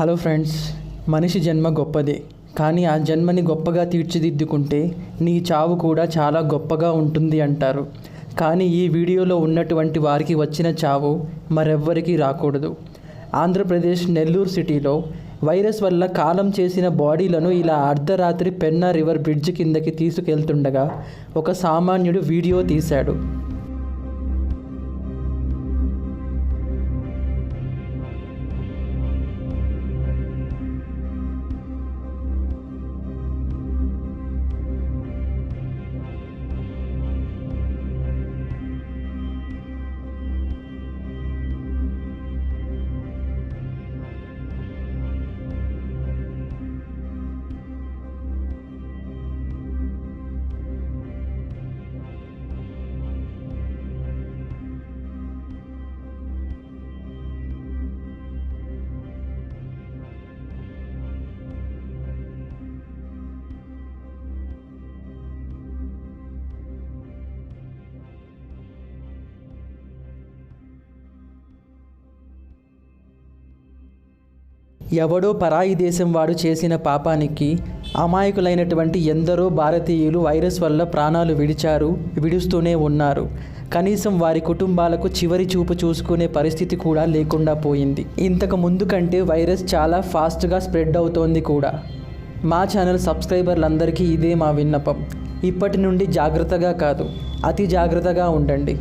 Hello friends మనిషి జన్మ గొప్పదే. కానీ ఆ జన్మని గొప్పగా తీర్చిదిద్దుకుంటే నీ చావు కూడా చాలా గొప్పగా ఉంటుంది అంటారు. కానీ ఈ వీడియోలో ఉన్నటువంటి వారికి వచ్చిన చావు మరెవ్వరికీ రాకూడదు. ఆంధ్రప్రదేశ్ నెల్లూరు సిటీలో వైరస్ వల్ల కాలం చేసిన బాడీలను ఇలా అర్ధరాత్రి పెన్నా రివర్ బ్రిడ్జ్ కిందకి తీసుకెళ్తుండగా ఒక సామాన్యుడు వీడియో తీశాడు. ఎవడో పరాయి దేశం వాడు చేసిన పాపానికి అమాయకులైనటువంటి ఎందరో భారతీయులు వైరస్ వల్ల ప్రాణాలు విడిచారు విడుస్తూనే ఉన్నారు. కనీసం వారి కుటుంబాలకు చివరి చూపు చూసుకునే పరిస్థితి కూడా లేకుండా పోయింది. ఇంతకు ముందు కంటే వైరస్ చాలా ఫాస్ట్గా స్ప్రెడ్ అవుతోంది కూడా. మా ఛానల్ సబ్స్క్రైబర్లందరికీ ఇదే మా విన్నపం. ఇప్పటి నుండి జాగ్రత్తగా కాదు అతి జాగ్రత్తగా ఉండండి.